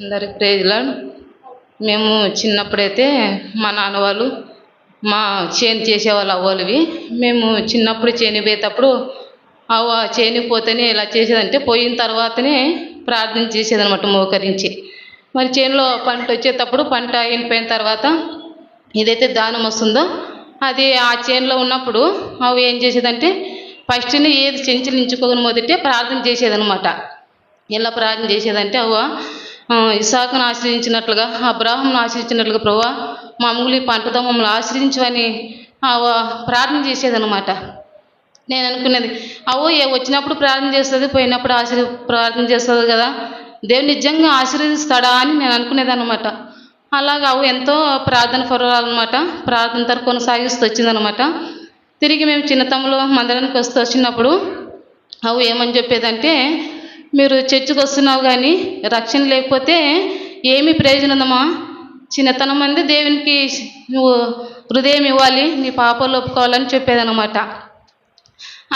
అందరికి ప్రేజ్లా మేము చిన్నప్పుడైతే మా నాన్న వాళ్ళు మా చేను చేసేవాళ్ళు అవ్వలివి. మేము చిన్నప్పుడు చేను పోయేటప్పుడు అవ్వ చేనిపోతేనే ఇలా చేసేదంటే పోయిన తర్వాతనే ప్రార్థన చేసేదనమాట మోకరించి. మరి చేనులో పంట వచ్చేటప్పుడు పంట అయిపోయిన తర్వాత ఏదైతే దానం వస్తుందో అది ఆ చేనులో ఉన్నప్పుడు అవి ఏం చేసేదంటే ఫస్ట్ని ఏది చెంచులించుకోని మొదటే ప్రార్థన చేసేదనమాట ఎలా ప్రార్థన చేసేదంటే అవ్వ ఇసాకును ఆశ్రయించినట్లుగా అబ్రాహంను ఆశ్రయించినట్లుగా ప్రభా మామూలు ఈ పంటతో మమ్మల్ని ఆశ్రయించమని ప్రార్థన చేసేదనమాట నేను అనుకునేది అవో ఏ వచ్చినప్పుడు ప్రార్థన చేస్తుంది పోయినప్పుడు ఆశీర్ ప్రార్థన చేస్తుంది కదా దేవుడు నిజంగా ఆశీర్వదిస్తాడా అని నేను అనుకునేది అనమాట అలాగా అవ్వ ఎంతో ప్రార్థన పరురాలన్నమాట ప్రార్థన తర కొనసాగిస్తూ వచ్చిందనమాట తిరిగి మేము చిన్నతమ్ములో మందిరానికి వస్తూ వచ్చినప్పుడు అవు ఏమని చెప్పేదంటే మీరు చర్చికి వస్తున్నావు కానీ రక్షణ లేకపోతే ఏమి ప్రయోజనం ఉందమ్మా? చిన్నతనం మంది దేవునికి నువ్వు హృదయం ఇవ్వాలి నీ పాపాలు ఒప్పుకోవాలని చెప్పేదనమాట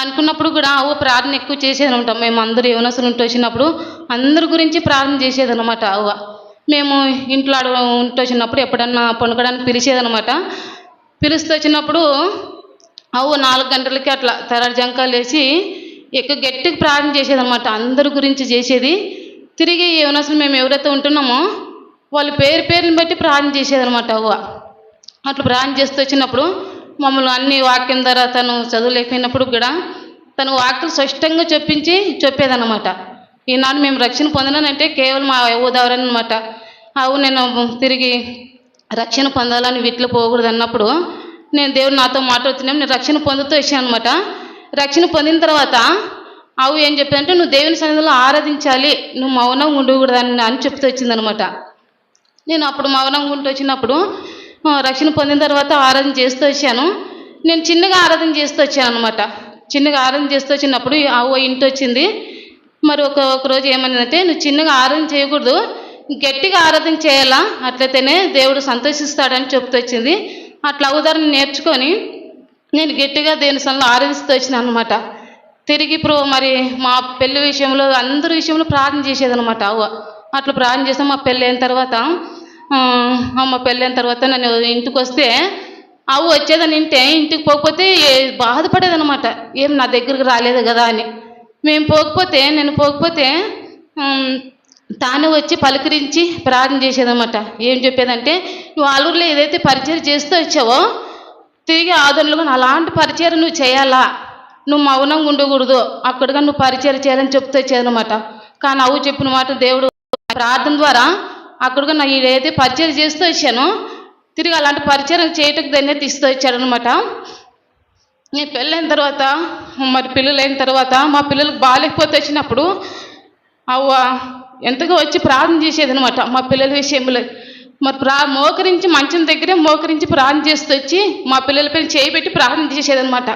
అనుకున్నప్పుడు కూడా ఓ ప్రార్థన ఎక్కువ చేసేదనమాట మేము అందరూ యవనస్తులు ఉంటూ వచ్చినప్పుడు అందరి గురించి ప్రార్థన చేసేదనమాట అవ్వ మేము ఇంట్లో అడగ ఉంటూ వచ్చినప్పుడు ఎప్పుడన్నా పండుకోవడానికి పిలిచేదనమాట పిలుస్తూ వచ్చినప్పుడు అవు నాలుగు గంటలకి అట్లా తెరడు జంకాలు వేసి ఎక్కువ గట్టిగా ప్రార్థన చేసేదనమాట అందరి గురించి చేసేది. తిరిగి యవనస్తులు మేము ఎవరైతే ఉంటున్నామో వాళ్ళ పేరు పేరుని బట్టి ప్రార్థన చేసేదనమాట అవ్వ. అట్లా ప్రార్థన చేస్తూ వచ్చినప్పుడు మమ్మల్ని అన్ని వాక్యం ద్వారా తను చదువులేకపోయినప్పుడు కూడా తను వాక్యం స్పష్టంగా చెప్పించి చెప్పేదన్నమాట. ఈనాడు మేము రక్షణ పొందినానంటే కేవలం మా ఉదాహరణ అనమాట అవు నేను తిరిగి రక్షణ పొందాలని వీటిలో పోకూడదు అన్నప్పుడు నేను దేవుడు నాతో మాట్లాడుతున్నాను. నేను రక్షణ పొందుతూ వచ్చాను అనమాట రక్షణ పొందిన తర్వాత అవు ఏం చెప్పిందంటే నువ్వు దేవుని సన్నిధిలో ఆరాధించాలి నువ్వు మౌనం ఉండకూడదని అని అని చెప్తూ వచ్చిందనమాట. నేను అప్పుడు మౌనంగా ఉంటూ వచ్చినప్పుడు రక్షణ పొందిన తర్వాత ఆరాధన చేస్తూ వచ్చాను. నేను చిన్నగా ఆరాధన చేస్తూ వచ్చాను అనమాట చిన్నగా ఆరాధన చేస్తూ వచ్చినప్పుడు ఆవు ఇంటి వచ్చింది. మరి ఒక ఒక రోజు ఏమన్నదంటే నువ్వు చిన్నగా ఆరాధన చేయకూడదు గట్టిగా ఆరాధన చేయాలా? అట్లయితేనే దేవుడు సంతోషిస్తాడని చెప్తూ వచ్చింది. అట్లా ఉదాహరణ నేర్చుకొని నేను గట్టిగా దేని సన్లో ఆరాధిస్తూ వచ్చిన అనమాట తిరిగి ఇప్పుడు మరి మా పెళ్ళి విషయంలో అందరి విషయంలో ప్రార్థన చేసేదనమాట అవ్వ. అట్లా ప్రార్థన చేస్తే మా పెళ్ళి అయిన తర్వాత అమ్మ పెళ్ళి అయిన తర్వాత నన్ను ఇంటికి వస్తే అవ్వ వచ్చేదని ఇంటే ఇంటికి పోకపోతే బాధపడేదనమాట ఏం నా దగ్గరికి రాలేదు కదా అని. మేము పోకపోతే నేను పోకపోతే తాను వచ్చి పలకరించి ప్రార్థన చేసేదనమాట ఏం చెప్పేదంటే నువ్వు ఆలూరులో ఏదైతే పరిచయం చేస్తూ వచ్చావో తిరిగి ఆదరణలు అలాంటి పరిచయం నువ్వు చేయాలా? నువ్వు మౌనంగా ఉండకూడదు. అక్కడగా నువ్వు పరిచయం చేయాలని చెప్తే చేయనమాట కానీ అవు చెప్పిన మాట దేవుడు ప్రార్థన ద్వారా అక్కడగా నా ఏదైతే పరిచయం చేస్తూ వచ్చానో తిరిగి అలాంటి పరిచయం చేయటకు దాన్ని తీస్తూ వచ్చాడనమాట నేను పెళ్ళైన తర్వాత మరి పిల్లలు అయిన తర్వాత మా పిల్లలకు బాగాలేకపోతే వచ్చినప్పుడు అవ్వ ఎంతగా వచ్చి ప్రార్థన చేసేది అనమాట మా పిల్లల విషయంలో. మరి ప్రా మోకరించి మంచం దగ్గరే మోకరించి ప్రార్థన చేస్తూ వచ్చి మా పిల్లలపై చేయి పెట్టి ప్రార్థన చేసేదనమాట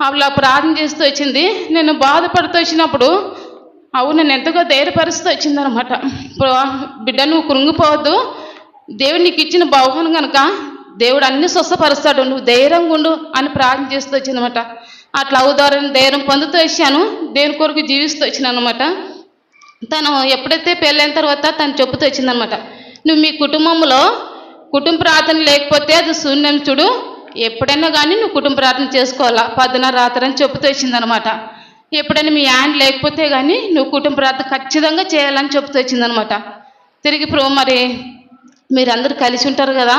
అలా ప్రార్థన చేస్తూ వచ్చింది. నేను బాధపడుతూ వచ్చినప్పుడు అవు నన్ను ఎంతగా ధైర్యపరుస్తూ వచ్చిందనమాట బిడ్డ నువ్వు కృంగిపోవద్దు. దేవుడు నీకు ఇచ్చిన బహుమానం కనుక దేవుడు అన్ని స్వస్థపరుస్తాడు. నువ్వు ధైర్యంగా ఉండు అని ప్రార్థన చేస్తూ వచ్చిందనమాట అట్లా అవుదారని ధైర్యం పొందుతూ వచ్చాను. దేవుని కొరకు జీవిస్తూ వచ్చినాను అనమాట తను ఎప్పుడైతే పెళ్ళైన తర్వాత తను చెప్పుతూ వచ్చిందనమాట నువ్వు మీ కుటుంబంలో కుటుంబ ప్రార్థన లేకపోతే అది శూన్యం చూడు. ఎప్పుడైనా కానీ నువ్వు కుటుంబ ప్రార్థన చేసుకోవాలా? పొద్దున రాత్రి అని చెప్పుతూ వచ్చిందనమాట. ఎప్పుడైనా మీ ఆయన లేకపోతే కానీ నువ్వు కుటుంబ ప్రార్థన ఖచ్చితంగా చేయాలని చెబుతూ వచ్చిందనమాట. తిరిగి ప్రో మరి మీరందరూ కలిసి ఉంటారు కదా?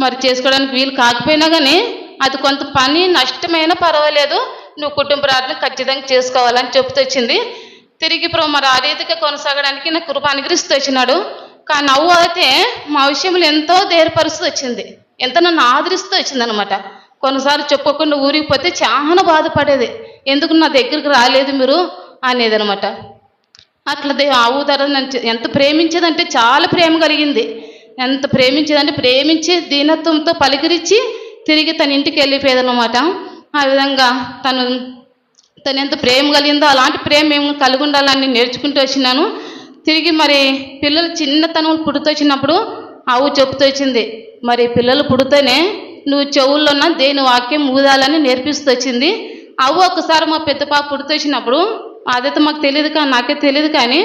మరి చేసుకోవడానికి వీలు కాకపోయినా కానీ అది కొంత పని నష్టమైనా పర్వాలేదు. నువ్వు కుటుంబ ప్రార్థన ఖచ్చితంగా చేసుకోవాలని చెబుతూ వచ్చింది. తిరిగి ప్రో మరి ఆ రీతిగా కొనసాగడానికి నా కృప అనుగ్రహిస్తూ వచ్చినాడు. కానీ నవ్వు అయితే మా విషయంలో ఎంతో ధైర్యపరుస్తూ వచ్చింది. ఎంత నన్ను ఆదరిస్తూ వచ్చింది అనమాట కొన్నిసార్లు చెప్పుకోకుండా ఊరికి పోతే చాలా బాధపడేది. ఎందుకు నా దగ్గరికి రాలేదు మీరు? అనేది అనమాట అట్లా దే- ఆ ఊదర నన్ను ఎంత ప్రేమించేదంటే చాలా ప్రేమ కలిగింది. ఎంత ప్రేమించేదంటే ప్రేమించి దీనత్వంతో పలికిరిచ్చి తిరిగి తన ఇంటికి వెళ్ళిపోయేదన్నమాట. ఆ విధంగా తను తను ఎంత ప్రేమ కలిగిందో అలాంటి ప్రేమ మేము కలిగి ఉండాలని నేర్చుకుంటూ వచ్చినాను. తిరిగి మరి పిల్లలు చిన్నతనం పుడుతూ వచ్చినప్పుడు ఆవు చెప్పుతొచ్చింది మరి పిల్లలు పుడితేనే నువ్వు చెవుల్లోన దేని వాక్యం ఊదాలని నేర్పిస్తూ వచ్చింది. అవ్వ ఒకసారి మా పెద్ద పాప పుడుతూ వచ్చినప్పుడు అదైతే మాకు తెలియదు కానీ నాకే తెలియదు కానీ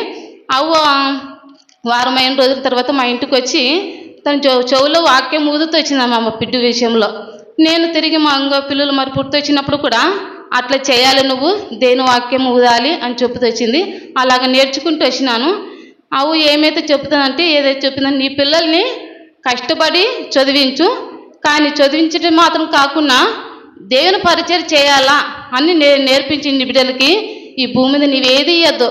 అవ్వ వారం అయిన రోజుల తర్వాత మా ఇంటికి వచ్చి తన చెవు చెవులో వాక్యం ఊదుతూ వచ్చిందమ్మా మా పిడ్డు విషయంలో. నేను తిరిగి మా ఇంకో పిల్లలు మరి పుట్టి వచ్చినప్పుడు కూడా అట్లా చేయాలి నువ్వు దేని వాక్యం ఊదాలి అని చెప్పుతూ వచ్చింది. అలాగ నేర్చుకుంటూ వచ్చినాను. అవు ఏమైతే చెప్తుందంటే ఏదైతే చెప్పిందని నీ పిల్లల్ని కష్టపడి చదివించు. కానీ చదివించడం మాత్రం కాకుండా దేవుని పరిచయం చేయాలా అని నే నేర్పించింది బిడ్డలకి. ఈ భూమి మీద నీవేది ఇవ్వద్దు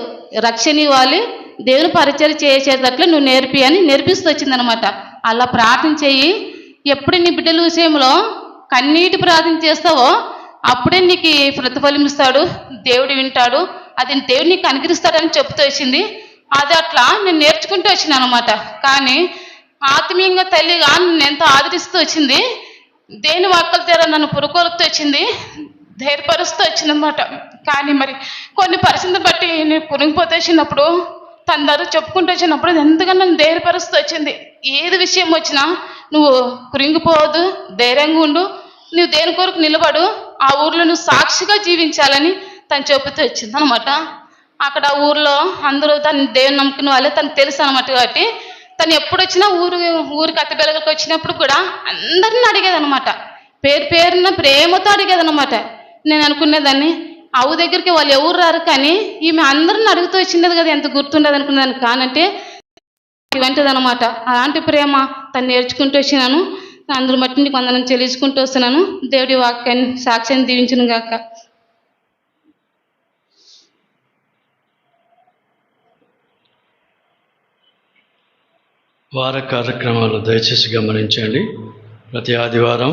రక్షణ ఇవ్వాలి. దేవుని పరిచయం చేసేటట్లు నువ్వు నేర్పి అని నేర్పిస్తూ వచ్చిందనమాట. అలా ప్రార్థన చెయ్యి ఎప్పుడు నీ బిడ్డల విషయంలో కన్నీటి ప్రార్థన చేస్తావో అప్పుడే నీకు ప్రతిఫలం ఇస్తాడు దేవుడు వింటాడు అది దేవుడు నీకు అనుగ్రహిస్తాడని చెప్తూ వచ్చింది. అది అట్లా నేను నేర్చుకుంటూ వచ్చినాను అనమాట కానీ ఆత్మీయంగా తల్లిగా నన్ను ఎంతో ఆదరిస్తూ వచ్చింది. దేని వాక్కల తీర నన్ను పురుకొలుపుతూ వచ్చింది ధైర్యపరుస్తూ వచ్చిందనమాట కానీ మరి కొన్ని పరిస్థితులు బట్టి నేను కురిగిపోతూ వచ్చినప్పుడు తనందరూ చెప్పుకుంటూ వచ్చినప్పుడు అది నన్ను ధైర్యపరుస్తూ వచ్చింది? ఏది విషయం వచ్చినా నువ్వు కురింగిపోవద్దు ధైర్యంగా ఉండు నువ్వు దేని కొరకు నిలబడు ఆ ఊర్లో నువ్వు సాక్షిగా జీవించాలని తను చెబుతూ వచ్చింది అనమాట అక్కడ ఊర్లో అందరూ తను దేవుని నమ్ముకున్న వాళ్ళే తనకు తెలుసు అనమాట కాబట్టి తను ఎప్పుడు వచ్చినా ఊరు ఊరికి అత్త వచ్చినప్పుడు కూడా అందరిని అడిగేదనమాట పేరు పేరున ప్రేమతో అడిగేదనమాట నేను అనుకునేదాన్ని అవు దగ్గరికి వాళ్ళు ఎవరు రారు కానీ ఈమె అందరిని అడుగుతూ వచ్చిండదు కదా ఎంత గుర్తుండదు అనుకునేదాన్ని. కానంటే ఇవంటిది అనమాట అలాంటి ప్రేమ తను నేర్చుకుంటూ వచ్చినాను. అందరి మట్టి నీకు వందనం చెల్లించుకుంటూ వస్తున్నాను. దేవుడి వాక్యాన్ని సాక్ష్యాన్ని దీవించను గాక. వార కార్యక్రమాలు దయచేసి గమనించండి. ప్రతి ఆదివారం